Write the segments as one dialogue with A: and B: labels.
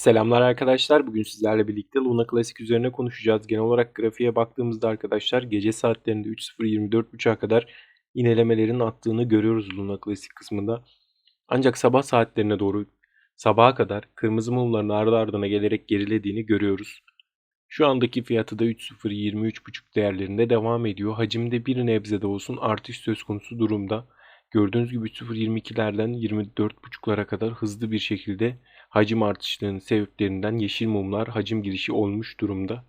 A: Selamlar arkadaşlar. Bugün sizlerle birlikte Luna Classic üzerine konuşacağız. Genel olarak grafiğe baktığımızda arkadaşlar gece saatlerinde 3.0-24.30'a kadar inelemelerin attığını görüyoruz Luna Classic kısmında. Ancak sabah saatlerine doğru sabaha kadar kırmızı mumların ardı ardına gelerek gerilediğini görüyoruz. Şu andaki fiyatı da 3.0-23.5 değerlerinde devam ediyor. Hacimde bir nebze de olsun artış söz konusu durumda. Gördüğünüz gibi 0.22'lerden 24.5'lara kadar hızlı bir şekilde hacim artışlarının sebeplerinden yeşil mumlar hacim girişi olmuş durumda.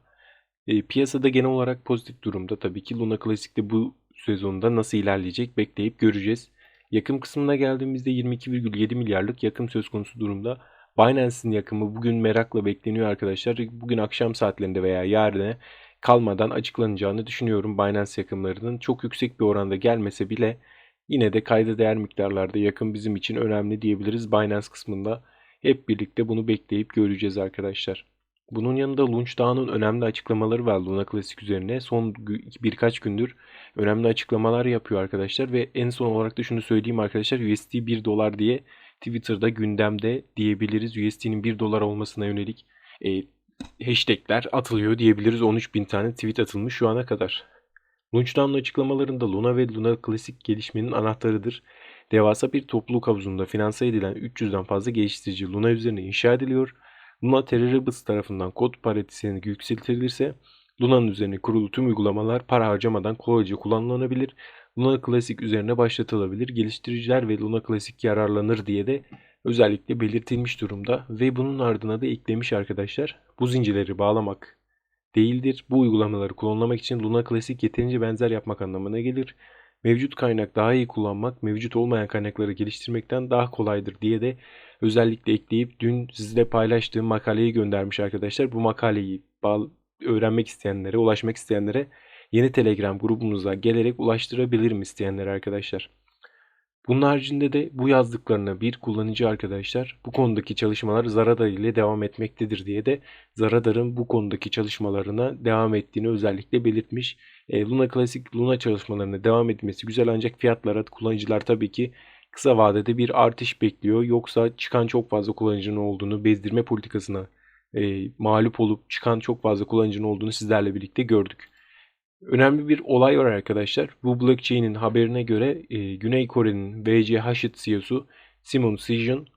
A: E, piyasada genel olarak pozitif durumda. Tabii ki Luna Classic'te bu sezonda nasıl ilerleyecek bekleyip göreceğiz. Yakım kısmına geldiğimizde 22,7 milyarlık yakım söz konusu durumda. Binance'in yakımı bugün merakla bekleniyor arkadaşlar. Bugün akşam saatlerinde veya yarına kalmadan açıklanacağını düşünüyorum Binance yakımlarının. Çok yüksek bir oranda gelmese bile yine de kayda değer miktarlarda yakın bizim için önemli diyebiliriz Binance kısmında. Hep birlikte bunu bekleyip göreceğiz arkadaşlar. Bunun yanında Lunch Dağı'nın önemli açıklamaları var Luna Classic üzerine. Son birkaç gündür önemli açıklamalar yapıyor arkadaşlar. Ve en son olarak da şunu söyleyeyim arkadaşlar. USD 1 dolar diye Twitter'da gündemde diyebiliriz. USD'nin 1 dolar olmasına yönelik e, hashtagler atılıyor diyebiliriz. 13 bin tane tweet atılmış şu ana kadar. Lunchdown'un açıklamalarında Luna ve Luna Classic gelişmenin anahtarıdır. Devasa bir topluluk havuzunda finanse edilen 300'den fazla geliştirici Luna üzerine inşa ediliyor. Luna Terroribus tarafından kod paritesini yükseltilirse Luna'nın üzerine kurulu tüm uygulamalar para harcamadan kolayca kullanılabilir. Luna Classic üzerine başlatılabilir. Geliştiriciler ve Luna Classic yararlanır diye de özellikle belirtilmiş durumda ve bunun ardına da eklemiş arkadaşlar. Bu zincirleri bağlamak değildir. Bu uygulamaları klonlamak için Luna Classic yeterince benzer yapmak anlamına gelir. Mevcut kaynak daha iyi kullanmak, mevcut olmayan kaynakları geliştirmekten daha kolaydır diye de özellikle ekleyip dün sizle paylaştığım makaleyi göndermiş arkadaşlar. Bu makaleyi öğrenmek isteyenlere, ulaşmak isteyenlere yeni Telegram grubumuza gelerek ulaştırabilirim isteyenlere arkadaşlar. Bunun haricinde de bu yazdıklarına bir kullanıcı arkadaşlar bu konudaki çalışmalar Zaradar ile devam etmektedir diye de Zaradar'ın bu konudaki çalışmalarına devam ettiğini özellikle belirtmiş. E, Luna Classic Luna çalışmalarına devam etmesi güzel ancak fiyatlara kullanıcılar tabii ki kısa vadede bir artış bekliyor. Yoksa çıkan çok fazla kullanıcının olduğunu bezdirme politikasına e, mağlup olup çıkan çok fazla kullanıcının olduğunu sizlerle birlikte gördük. Önemli bir olay var arkadaşlar. Bu blockchain'in haberine göre e, Güney Kore'nin VC Hashit CEO'su Simon Sijun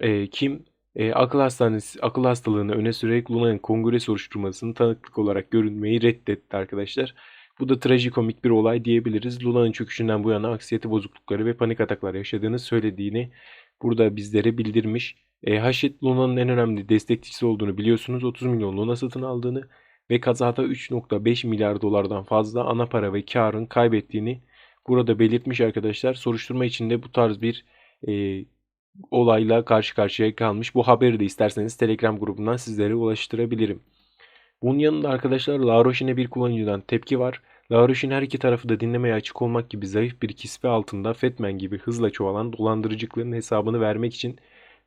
A: e, Kim e, akıl hastanesi akıl hastalığını öne sürerek Luna'nın kongre soruşturmasını tanıklık olarak görünmeyi reddetti arkadaşlar. Bu da trajikomik bir olay diyebiliriz. Luna'nın çöküşünden bu yana aksiyete bozuklukları ve panik ataklar yaşadığını söylediğini burada bizlere bildirmiş. E, Hashit Luna'nın en önemli destekçisi olduğunu biliyorsunuz. 30 milyon Luna satın aldığını ve kazada 3.5 milyar dolardan fazla ana para ve karın kaybettiğini burada belirtmiş arkadaşlar. Soruşturma içinde bu tarz bir e, olayla karşı karşıya kalmış. Bu haberi de isterseniz Telegram grubundan sizlere ulaştırabilirim. Bunun yanında arkadaşlar La bir kullanıcıdan tepki var. La her iki tarafı da dinlemeye açık olmak gibi zayıf bir kisve altında Fetman gibi hızla çoğalan dolandırıcılıkların hesabını vermek için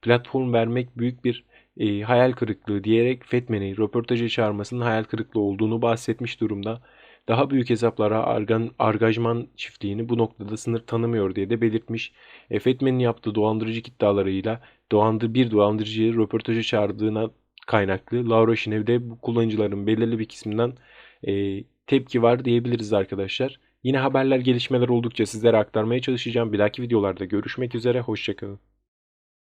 A: platform vermek büyük bir e, hayal kırıklığı diyerek Fetmen'i röportaja çağırmasının hayal kırıklığı olduğunu bahsetmiş durumda. Daha büyük hesaplara argan, argajman çiftliğini bu noktada sınır tanımıyor diye de belirtmiş. E, Fetmen'in yaptığı dolandırıcı iddialarıyla dolandır, bir dolandırıcıyı röportaja çağırdığına kaynaklı Laura Şinev'de bu kullanıcıların belirli bir kısmından e, tepki var diyebiliriz arkadaşlar. Yine haberler gelişmeler oldukça sizlere aktarmaya çalışacağım. Bir dahaki videolarda görüşmek üzere. Hoşçakalın.